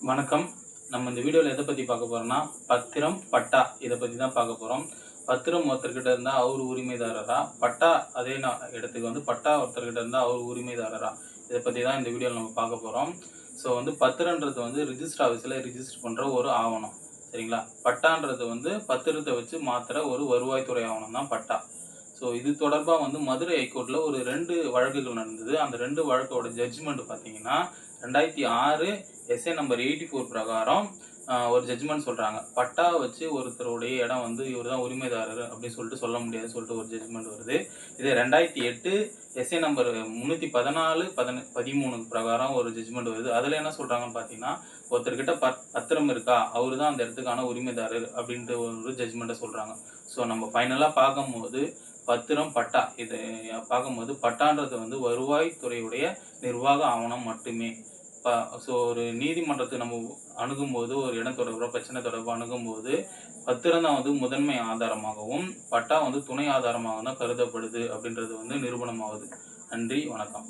வணக்கம். நம்ம இந்த வீடியோவில் எதை பற்றி பார்க்க போறோம்னா பத்திரம் பட்டா இதை பற்றி தான் பார்க்க போகிறோம் பத்திரம் ஒருத்தர்கிட்ட இருந்தால் அவர் உரிமைதாரரா? பட்டா அதே நா- இடத்துக்கு வந்து பட்டா ஒருத்தர்கிட்ட இருந்தால் அவர் உரிமைதாரரா? இதை பற்றி தான் இந்த வீடியோவில் நம்ம பார்க்க போகிறோம் ஸோ வந்து பத்திரன்றது வந்து ரிஜிஸ்டர் ஆஃபீஸில் ரிஜிஸ்டர் பண்ணுற ஒரு ஆவணம். சரிங்களா? பட்டான்றது வந்து பத்திரத்தை வச்சு மாத்துற ஒரு வருவாய்த்துறை ஆவணம் தான் பட்டா. ஸோ இது தொடர்பாக வந்து மதுரை ஹைகோர்ட்டில் ஒரு ரெண்டு வழக்குகள் நடந்தது. அந்த ரெண்டு வழக்கோட ஜட்ஜ்மெண்ட் பார்த்தீங்கன்னா ரெண்டாயிரத்தி ஆறு எஸ்ஏ நம்பர் எயிட்டி ஃபோர் பிரகாரம் ஒரு ஜட்ஜ்மெண்ட் சொல்கிறாங்க பட்டா வச்சு ஒருத்தருடைய இடம் வந்து இவர் தான் உரிமைதாரர் அப்படின்னு சொல்லிட்டு சொல்ல முடியாதுன்னு சொல்லிட்டு ஒரு ஜட்ஜ்மெண்ட் வருது. இது ரெண்டாயிரத்தி எட்டு எஸ்ஏ நம்பர் முந்நூற்றி பதினாலு பதின பதிமூணு பிரகாரம் ஒரு ஜட்ஜ்மெண்ட் வருது. அதில் என்ன சொல்கிறாங்கன்னு பார்த்தீங்கன்னா ஒருத்தர்கிட்ட பத் பத்திரம் இருக்கா? அவர் தான் அந்த இடத்துக்கான உரிமைதாரர் அப்படின்ட்டு ஒரு ஜட்ஜ்மெண்ட்டை சொல்கிறாங்க ஸோ நம்ம ஃபைனலாக பார்க்கும்போது பத்திரம் பட்டா. இது பார்க்கும்போது பட்டான்றது வந்து வருவாய்த்துறையுடைய நிர்வாக ஆவணம் மட்டுமே. ஸோ ஒரு நீதிமன்றத்தை நம்ம அணுகும்போது ஒரு இடம் தொடர்பாக பிரச்சனை தொடர்பாக அணுகும்போது பத்திரம் தான் வந்து முதன்மை ஆதாரமாகவும் பட்டா வந்து துணை ஆதாரமாக தான் கருதப்படுது அப்படின்றது வந்து நிரூபணமாகுது. நன்றி வணக்கம்.